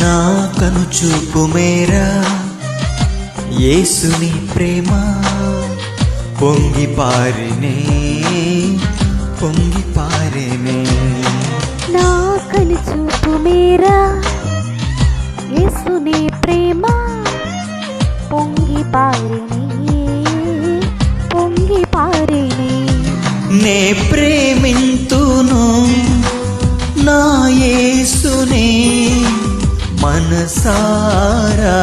నా కను చూపు మేరా యేసుని ప్రేమ. పొంగి పారినే పొంగి పారినే. నా కను చూపు మేరా యేసుని ప్రేమ పొంగి పారిని పొంగి పారిని. నే ప్రేమింతును నా యేసునే మనసారా.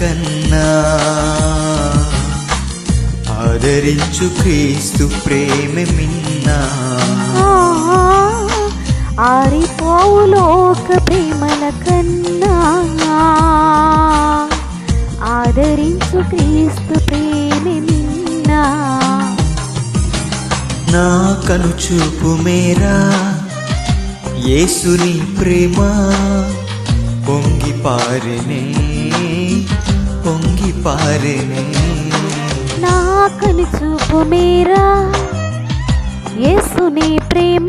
కన్నా. ఆదరించు క్రీస్తు ప్రేమ మిన్నా. ఆరిపోవు లోక ప్రేమల కన్నా. ఆదరించు క్రీస్తు ప్రేమ నిన్నా నా కను చూపు మేరా. యేసుని ప్రేమ పొంగి పారినే. పొంగి పారినే నా. కను చూపు మీరా యేసుని ప్రేమ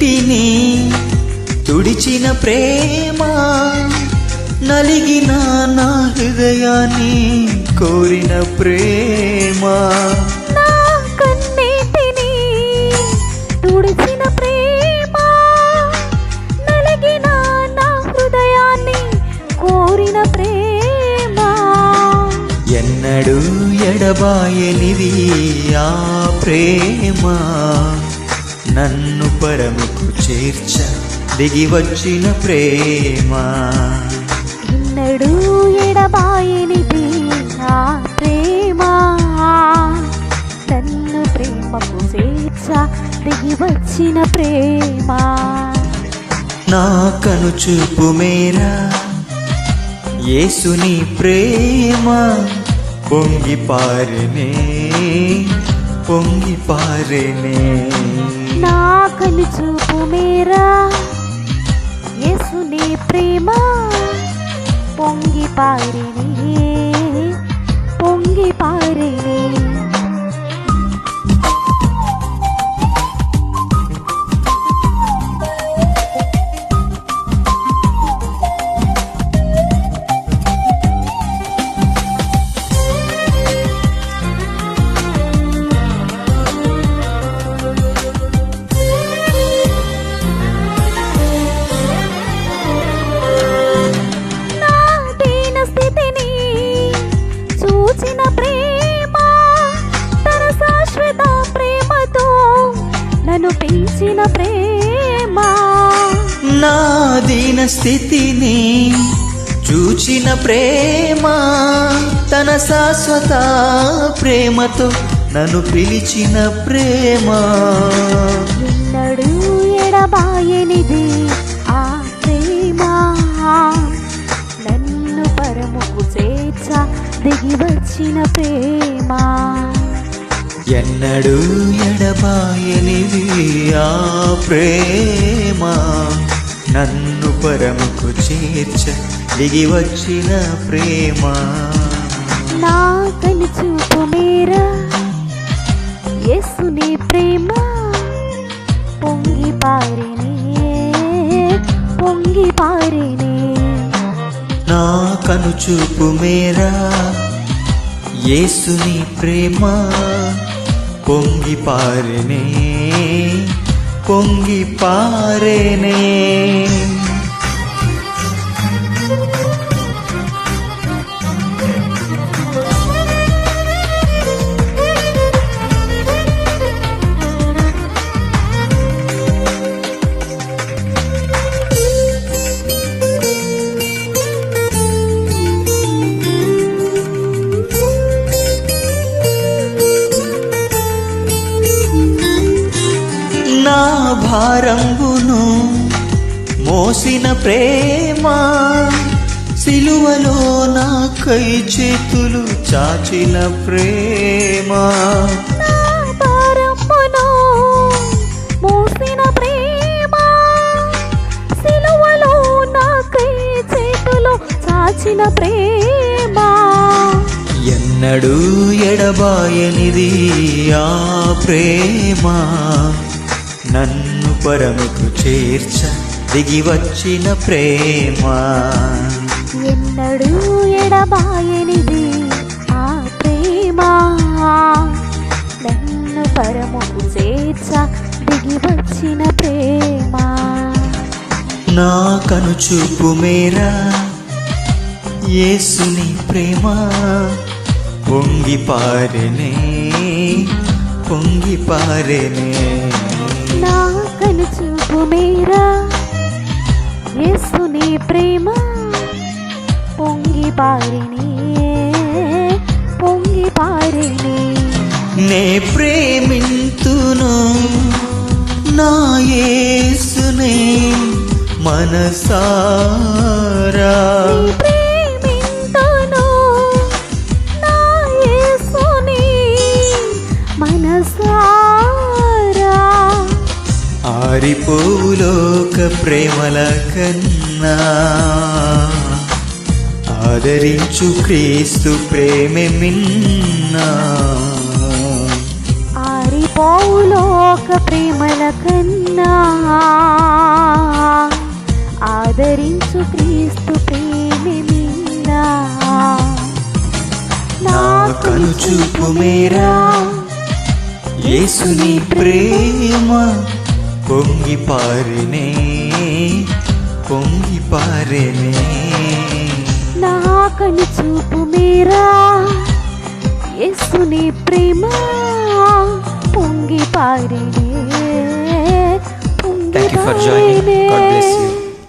కన్నీటిని తుడిచిన ప్రేమ నలిగిన నా హృదయాన్ని కోరిన ప్రేమ. తుడిచిన ప్రేమ నలిగిన నా హృదయాన్ని కోరిన ప్రేమ. ఎన్నడూ ఎడబాయనిది ఆ ప్రేమ. నన్ను పరముకు చేర్చ దిగి వచ్చిన ప్రేమ. ఎన్నడూ ఎడబాయనిది ఆ ప్రేమ. తన్ను ప్రేమకు చేర్చ దిగి వచ్చిన ప్రేమ. నా కను చూపు మేరా యేసుని ప్రేమ. పొంగి పారినే పొంగి పారినే. నా కను చూపు మేరా. యేసుని ప్రేమ. పొంగి పారిని స్థితిని చూచిన ప్రేమ తన శాశ్వత ప్రేమతో నన్ను పిలిచిన ప్రేమ. ఎన్నడూ ఎడబాయనిది ఆ ప్రేమ. నన్ను పరముకు చేర్చ దిగి వచ్చిన ప్రేమ. ఎన్నడూ ఎడబాయనిది ఆ ప్రేమ. నన్ను పరముకు చేర్చ దిగి వచ్చిన ప్రేమ. నా కను చూపు మేరా యేసుని ప్రేమ పొంగి పారిని పొంగి పారిని. నా కనుచూపు మేరా యేసుని ప్రేమ పొంగి పారెనే పొంగి పారేనే. భారంబును మోసిన ప్రేమ సిలువలో నా కై చేతులు చాచిన ప్రేమ. నా భారమును మోసిన ప్రేమ సిలువలో నాకై చేతులు చాచిన ప్రేమ. ఎన్నడూ ఎడబాయనిది ఆ ప్రేమ. నన్ను పరముకు చేర్చ దిగి వచ్చిన ప్రేమ. ఎన్నడూ ఎడబాయనిది ఆ ప్రేమ. నన్ను పరముకు చేర్చ దిగి వచ్చిన ప్రేమ. నా కనుచూపు మేరా యేసుని ప్రేమ. పొంగి పారెనే పొంగి పారెనే. నా కనుచూపు మేరా యేసుని ప్రేమ పొంగి పారిని పొంగి పారిని నే ప్రేమింతును నా యేసునే మనసారా. ఆరిపోలోక ప్రేమల కన్నా ఆదరించు క్రీస్తు ప్రేమే మిన్నా. ఆరిపోలోక ప్రేమల కన్నా ఆదరించు క్రీస్తు ప్రేమి మిన్నా. నా కనుచూపు మేరా యేసుని ప్రేమ పొంగి పారినే పొంగి పారినే నా కను చూపు మీరా యేసుని ప్రేమ పొంగి పారినే పొంగి. పారినే